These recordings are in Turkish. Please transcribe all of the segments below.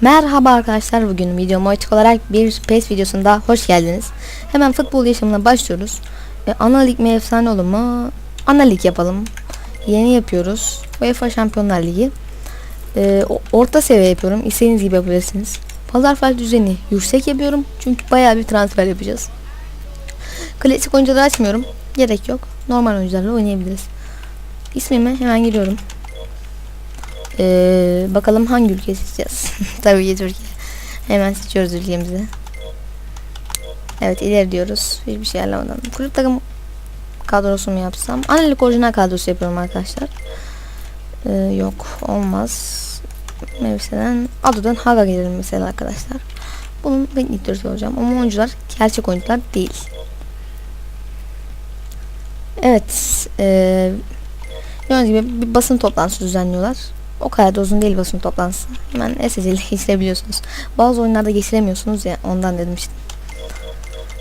Merhaba arkadaşlar bugün video motik olarak bir PES videosunda hoş geldiniz. Hemen futbol yaşamına başlıyoruz. E, ana lig mi efsane olur mu? Ana lig yapalım. Yeni yapıyoruz. UEFA Şampiyonlar Ligi. E, orta seviye yapıyorum. İstediğiniz gibi yapabilirsiniz. Pazar fiyat düzeni yüksek yapıyorum. Çünkü bayağı bir transfer yapacağız. Klasik oyuncuları açmıyorum. Gerek yok. Normal oyuncularla oynayabiliriz. İsmime hemen giriyorum. Ee, bakalım hangi ülke seçeceğiz? Tabii ki Türkiye. Hemen seçiyoruz ülkemizi. Evet ileri diyoruz. Hiçbir şey alamadan. Kulüp takım kadrosu mu yapsam? Analik orijinal kadrosu yapıyorum arkadaşlar. Ee, yok olmaz. Mevsiden Ado'dan Haga gelelim mesela arkadaşlar. Bunun teknik direktörü olacağım. Ama oyuncular gerçek oyuncular değil. Evet. Ee, gördüğünüz gibi bir basın toplantısı düzenliyorlar. O kadar da uzun değil basın toplantısı. Hemen SSL ile geçirebiliyorsunuz. Bazı oyunlarda geçiremiyorsunuz ya ondan dedim işte.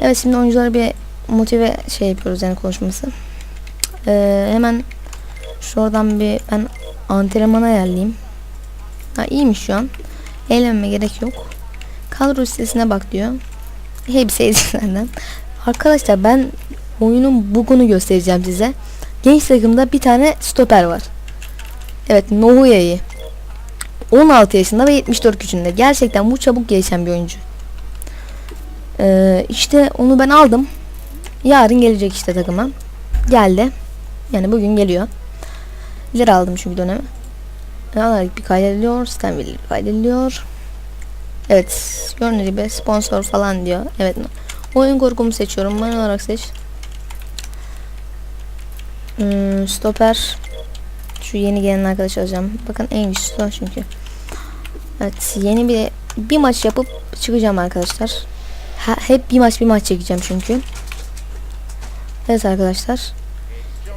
Evet şimdi oyunculara bir motive şey yapıyoruz yani konuşması. Ee, hemen şuradan bir ben antrenmana ayarlayayım. Ha iyiymiş şu an. Eğlenmeme gerek yok. Kadro listesine bak diyor. Hepsi ezberden. Arkadaşlar ben oyunun bugunu göstereceğim size. Genç takımda bir tane stoper var. Evet Nohuya'yı. 16 yaşında ve 74 gücünde. Gerçekten bu çabuk gelişen bir oyuncu. Ee, işte onu ben aldım. Yarın gelecek işte takıma. Geldi. Yani bugün geliyor. İleri aldım çünkü dönemi. E, Alarak bir kaydediliyor. Sistem bilgileri kaydediliyor. Evet. Gördüğünüz gibi sponsor falan diyor. Evet. Oyun korkumu seçiyorum. Ben olarak seç. Hmm, stoper. Şu yeni gelen arkadaş alacağım. Bakın en güçlüsü o çünkü. Evet yeni bir bir maç yapıp çıkacağım arkadaşlar. Ha, hep bir maç bir maç çekeceğim çünkü. Evet arkadaşlar.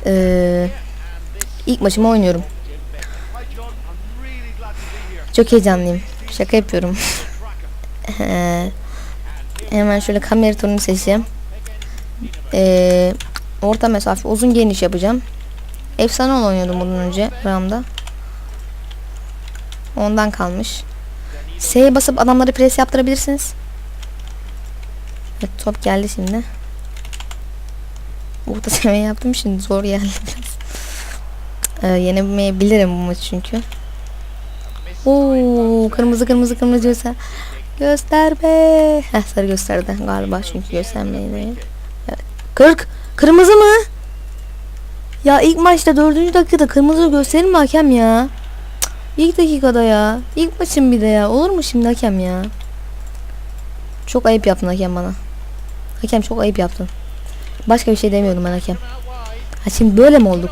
Ee, ilk maçımı oynuyorum. Çok heyecanlıyım. Şaka yapıyorum. Hemen şöyle kamera turunu seçeceğim. Ee, orta mesafe uzun geniş yapacağım. Efsane oynuyordum bundan önce Ram'da. Ondan kalmış. S'ye basıp adamları pres yaptırabilirsiniz. Evet top geldi şimdi. Orta seviye yaptım şimdi zor geldi biraz. Ee, yenemeyebilirim bu maçı çünkü. Oo, kırmızı kırmızı kırmızı göster. Göster be. Heh sarı gösterdi galiba çünkü göstermeydi. Evet. 40. Kırmızı mı? Ya ilk maçta dördüncü dakikada kırmızı gösterir mi hakem ya? Cık, İlk dakikada ya. İlk maçın bir de ya. Olur mu şimdi hakem ya? Çok ayıp yaptın hakem bana. Hakem çok ayıp yaptın. Başka bir şey demiyorum ben hakem. Ha şimdi böyle mi olduk?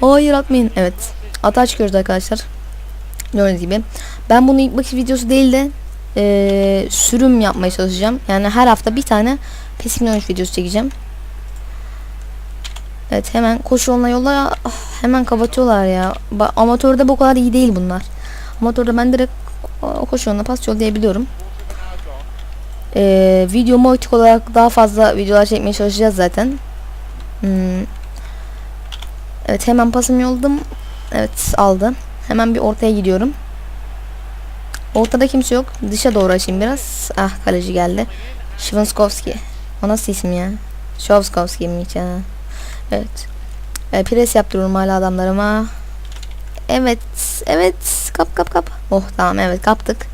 Hayır atmayın. Evet. Ata çıkıyoruz arkadaşlar. Gördüğünüz gibi. Ben bunu ilk bakış videosu değil de eee, sürüm yapmaya çalışacağım. Yani her hafta bir tane PES 2013 videosu çekeceğim. Evet hemen koşu yoluna yolla ah, hemen kapatıyorlar ya. Ba- amatörde bu kadar iyi değil bunlar. Amatörde ben direkt koşu yoluna pas yol diyebiliyorum. Ee, video motik olarak daha fazla videolar çekmeye çalışacağız zaten. Hmm. Evet hemen pasımı yolladım. Evet aldı. Hemen bir ortaya gidiyorum. Ortada kimse yok. Dışa doğru açayım biraz. Ah kaleci geldi. Şivanskowski. O nasıl isim ya? Şovskowski mi ha? Evet. E, pres yaptırıyorum hala adamlarıma. Evet. Evet. Kap kap kap. Oh tamam evet kaptık.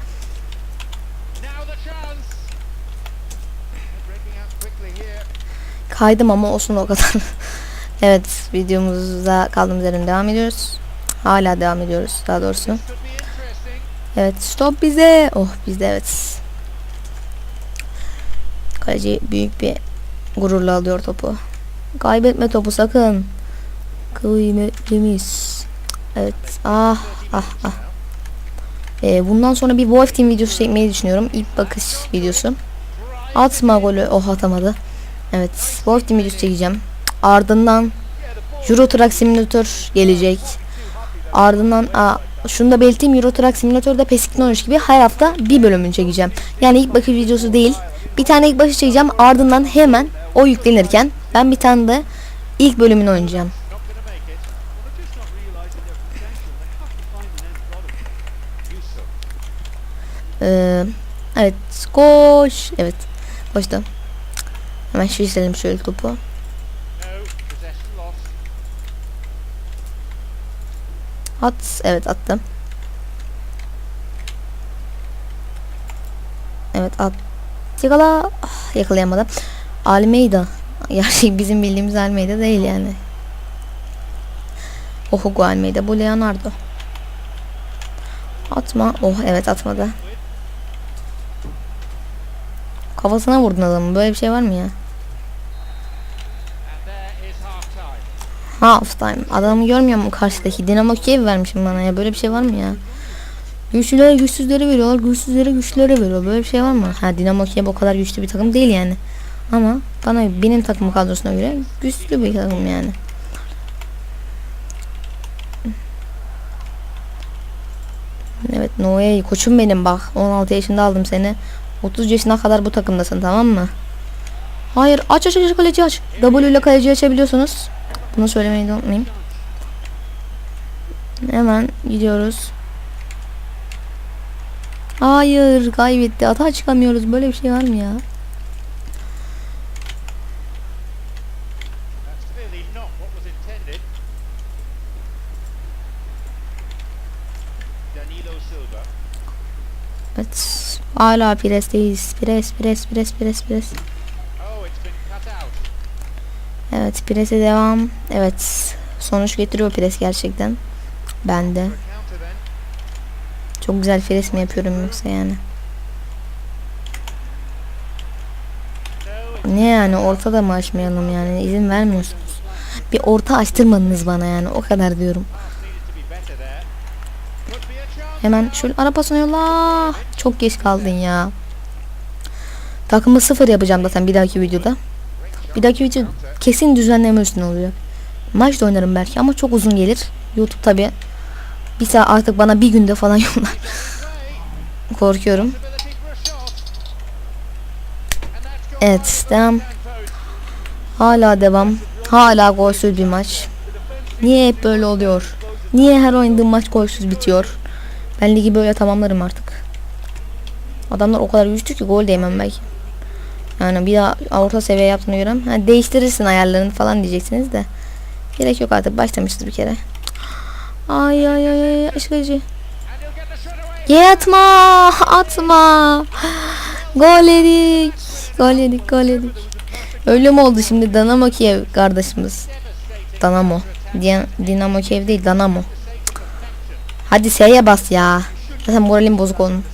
Kaydım ama olsun o kadar. evet videomuzda kaldığımız yerden devam ediyoruz. Hala devam ediyoruz daha doğrusu. Evet stop bize. Oh bizde evet. Kaleci büyük bir gururla alıyor topu. Kaybetme topu sakın. Kıymetlimiz. Evet. Ah ah ah. Ee, bundan sonra bir Wolf Team videosu çekmeyi düşünüyorum. İlk bakış videosu. Atma golü. Oh atamadı. Evet. Wolf Team videosu çekeceğim. Ardından Euro Truck Simulator gelecek. Ardından aa, şunu da belirteyim Euro Truck Simulator'da PES 2013 gibi her hafta bir bölümünü çekeceğim. Yani ilk bakış videosu değil. Bir tane ilk başı çekeceğim. Ardından hemen o yüklenirken ben bir tane de ilk bölümünü oynayacağım. Ee, evet koş. Evet koştu. Hemen şişirelim şöyle topu. At. Evet attım. Evet at. Yakala. Ah, yakalayamadım. Almeida. Gerçek bizim bildiğimiz Almeida değil yani. O Hugo Almeida. Bu Leonardo. Atma. Oh evet atmadı. Kafasına vurdun adamı. Böyle bir şey var mı ya? Half time. Adamı görmüyor mu karşıdaki? Dinamo Kiev vermişim bana ya. Böyle bir şey var mı ya? Güçlülere güçsüzlere veriyorlar. Güçsüzlere güçlülere veriyor. Böyle bir şey var mı? Ha Dinamo Kiev o kadar güçlü bir takım değil yani. Ama bana benim takım kadrosuna göre güçlü bir takım yani. Evet Noe koçum benim bak. 16 yaşında aldım seni. 30 yaşına kadar bu takımdasın tamam mı? Hayır aç aç aç kaleci aç. W ile kaleci açabiliyorsunuz. Bunu söylemeyi de unutmayayım. Hemen gidiyoruz. Hayır kaybetti. Ata çıkamıyoruz. Böyle bir şey var mı ya? Not what was intended. Danilo Silva. Evet. Hala pres. Oh, it's been cut out. Evet prese devam. Evet. Sonuç getiriyor pres gerçekten. Ben de. For a counter then. Çok güzel pres mi yapıyorum yoksa yani. Ne yani ortada mı açmayalım yani izin vermiyorsunuz. Bir orta açtırmadınız bana yani o kadar diyorum. Hemen şöyle ara pasını yolla. Çok geç kaldın ya. Takımı sıfır yapacağım zaten bir dahaki videoda. Bir dahaki video kesin düzenleme üstüne oluyor. Maç da oynarım belki ama çok uzun gelir. YouTube tabi. Bir saat artık bana bir günde falan yollar. Korkuyorum. Evet devam. Hala devam. Hala golsüz bir maç. Niye hep böyle oluyor? Niye her oynadığım maç golsüz bitiyor? Ben ligi böyle tamamlarım artık. Adamlar o kadar güçlü ki gol de yemem belki. Yani bir daha orta seviye yaptığını göre ha, değiştirirsin ayarlarını falan diyeceksiniz de. Gerek yok artık başlamışız bir kere. Ay ay ay ay aşk acı. And he'll get the shot away. Ye atma atma. Gol yedik. Gol yedik gol yedik. Öyle mi oldu şimdi Danamo Kiev kardeşimiz? Danamo. Dinamo Kiev değil Danamo. Hadi S'ye bas ya. Zaten moralim bozuk onun.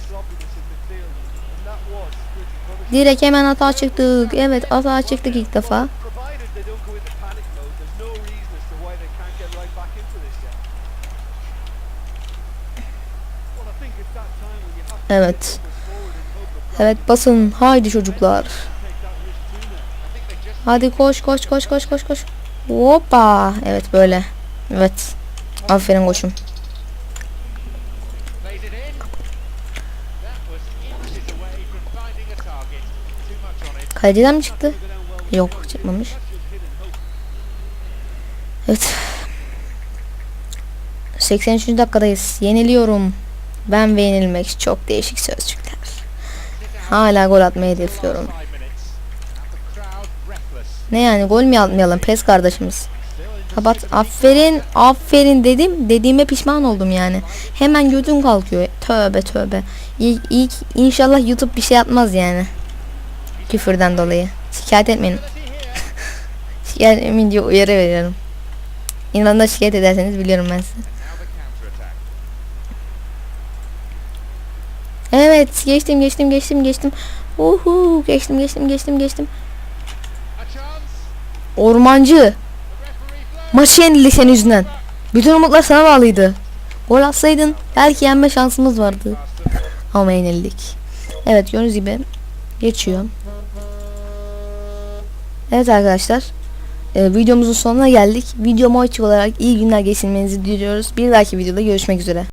Direkt hemen hata çıktık. Evet hata çıktık ilk defa. Evet. Evet basın. Haydi çocuklar. Hadi koş koş koş koş koş koş. Hoppa. Evet böyle. Evet. Aferin koşum. Kaleciden mi çıktı? Yok çıkmamış. Evet. 83. dakikadayız. Yeniliyorum. Ben ve yenilmek çok değişik sözcükler. Hala gol atmayı hedefliyorum. Ne yani gol mü atmayalım pes kardeşimiz? Kapat. Aferin, aferin dedim. Dediğime pişman oldum yani. Hemen götün kalkıyor. Tövbe tövbe. İlk, ilk inşallah YouTube bir şey atmaz yani. Küfürden dolayı. Şikayet etmeyin. şikayet etmeyin diye uyarı veriyorum. İnanın şikayet ederseniz biliyorum ben attack. Evet geçtim geçtim geçtim geçtim. Uhu geçtim geçtim geçtim geçtim. Ormancı. Maçı yenildi senin yüzünden. Bütün umutlar sana bağlıydı. Gol atsaydın belki yenme şansımız vardı. Ama yenildik. Evet gördüğünüz gibi geçiyor. Evet arkadaşlar. e, videomuzun sonuna geldik. Videomu açık olarak iyi günler geçirmenizi diliyoruz. Bir dahaki videoda görüşmek üzere.